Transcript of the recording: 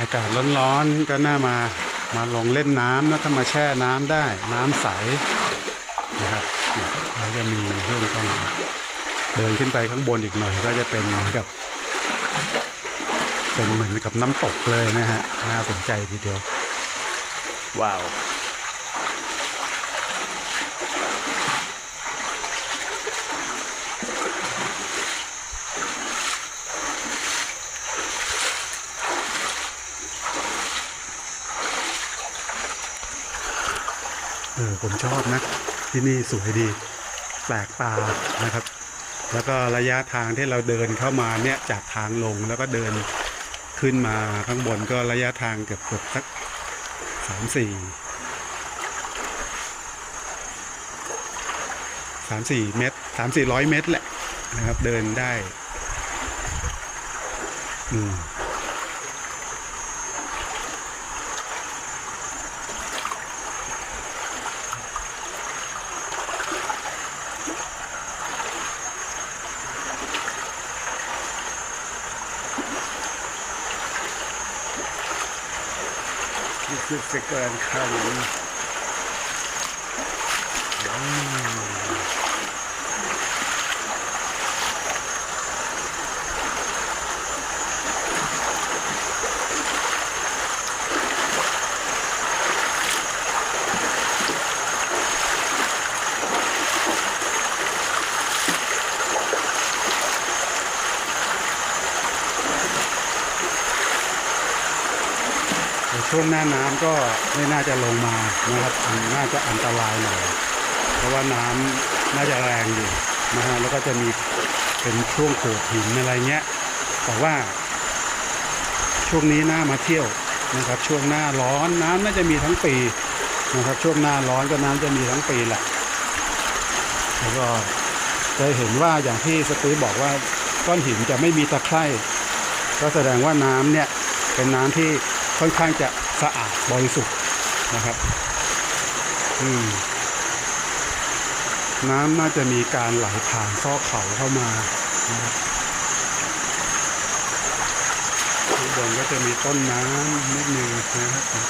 อากาศร้อนๆก็น่ามามาลงเล่นน้ำแล้วก็มาแช่น้ำได้น้ำใสนะครับเนี่ยแล้วจะมีเรื่องต้องเดินขึ้นไปข้างบนอีกหน่อย ก็จะเป็นเหมือนกับ เป็นเหมือนกับน้ำตกเลยนะฮะน่าสนใจทีเดียว ว้าว ออผมชอบนะ ที่นี่สวยดี แปลกตานะครับ แล้วก็ระยะทางที่เราเดินเข้ามาเนี่ยจากทางลงแล้วก็เดินขึ้นมาข้างบนก็ระยะทางเกือบเกือบสักสามสี่สามสี่เมตรสามสี่ร้อยเมตรแหละนะครับ เดินได้ อืม นี่คือสแช่วงหน้าน้ำก็ไม่น่าจะลงมานะครับน่าจะอันตรายหน่อยเพราะว่าน้ำน่าจะแรงอยู่นะฮะแล้วก็จะมีเป็นช่วงโขดหินอะไรเงี้ยแต่ว่า ช่วงนี้น่ามาเที่ยวนะครับ ช่วงหน้าร้อนน้ำน่าจะมีทั้งปีนะครับ ช่วงหน้าร้อนก็น้ำจะมีทั้งปีแหละแล้วก็จะเห็นว่าอย่างที่สตีบอกว่าก้อนหินจะไม่มีตะไคร่ก็แสดงว่าน้ำเนี่ยเป็นน้ำที่ค่อนข้างจะ สะอาดบริสุทธิ์นะครับน้ำน่าจะมีการไหลผ่านซอกเขาเข้ามานะครับข้างบนก็จะมีต้นน้ำนิดนึงนะครับ